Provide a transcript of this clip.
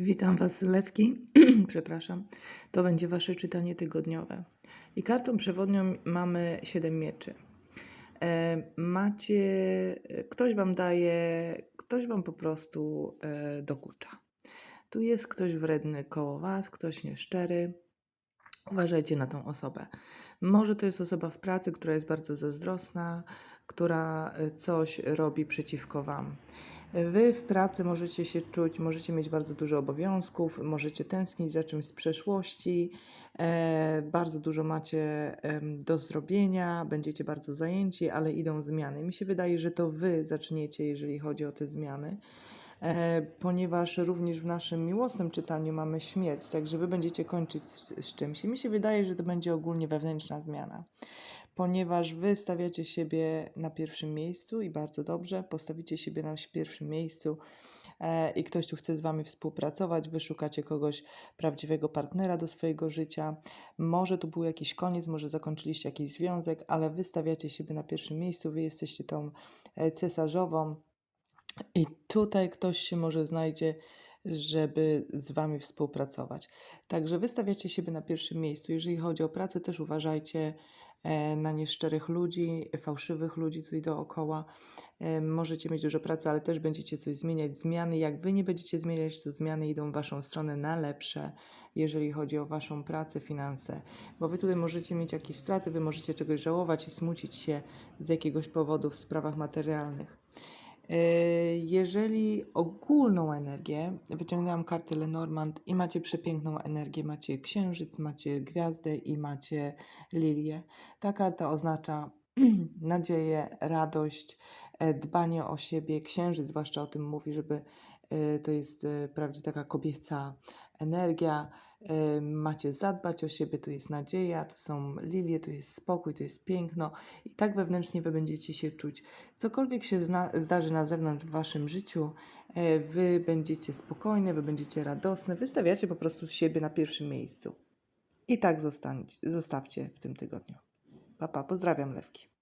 Witam Was, Lewki. Przepraszam. To będzie Wasze czytanie tygodniowe. I kartą przewodnią mamy 7 mieczy. E, macie, ktoś Wam daje, ktoś Wam po prostu e, dokucza. Tu jest ktoś wredny koło Was, ktoś nieszczery. Uważajcie na tą osobę. Może to jest osoba w pracy, która jest bardzo zazdrosna, która e, coś robi przeciwko Wam. Wy w pracy możecie się czuć, możecie mieć bardzo dużo obowiązków, możecie tęsknić za czymś z przeszłości, e, bardzo dużo macie em, do zrobienia, będziecie bardzo zajęci, ale idą zmiany. Mi się wydaje, że to Wy zaczniecie, jeżeli chodzi o te zmiany e, ponieważ również w naszym miłosnym czytaniu mamy śmierć, także wy będziecie kończyć z, z czymś. I mi się wydaje, że to będzie ogólnie wewnętrzna zmiana, ponieważ wy stawiacie siebie na pierwszym miejscu i bardzo dobrze, postawicie siebie na pierwszym miejscu e, i ktoś tu chce z wami współpracować, wy szukacie kogoś prawdziwego partnera do swojego życia. Może tu był jakiś koniec, może zakończyliście jakiś związek, ale wy stawiacie siebie na pierwszym miejscu, wy jesteście tą e, cesarzową, i tutaj ktoś się może znajdzie, żeby z Wami współpracować. Także wystawiacie siebie na pierwszym miejscu. Jeżeli chodzi o pracę, też uważajcie e, na nieszczerych ludzi, fałszywych ludzi tutaj dookoła. E, Możecie mieć dużo pracy, ale też będziecie coś zmieniać. Zmiany, jak Wy nie będziecie zmieniać, to zmiany idą w Waszą stronę na lepsze, jeżeli chodzi o Waszą pracę, finanse. Bo Wy tutaj możecie mieć jakieś straty, Wy możecie czegoś żałować i smucić się z jakiegoś powodu w sprawach materialnych. E, Jeżeli ogólną energię, wyciągnęłam kartę Lenormand i macie przepiękną energię, macie księżyc, macie gwiazdę i macie lilię. Ta karta oznacza nadzieję, radość, e, dbanie o siebie. Księżyc zwłaszcza o tym mówi, żeby e, to jest prawdziwie taka kobieca energia. Macie zadbać o siebie, tu jest nadzieja, tu są lilie, tu jest spokój, tu jest piękno i tak wewnętrznie wy będziecie się czuć. Cokolwiek się zna, zdarzy na zewnątrz w waszym życiu, e, wy będziecie spokojne, wy będziecie radosne, wystawiacie po prostu siebie na pierwszym miejscu. I tak zostań, zostawcie w tym tygodniu. Papa, pozdrawiam Lewki.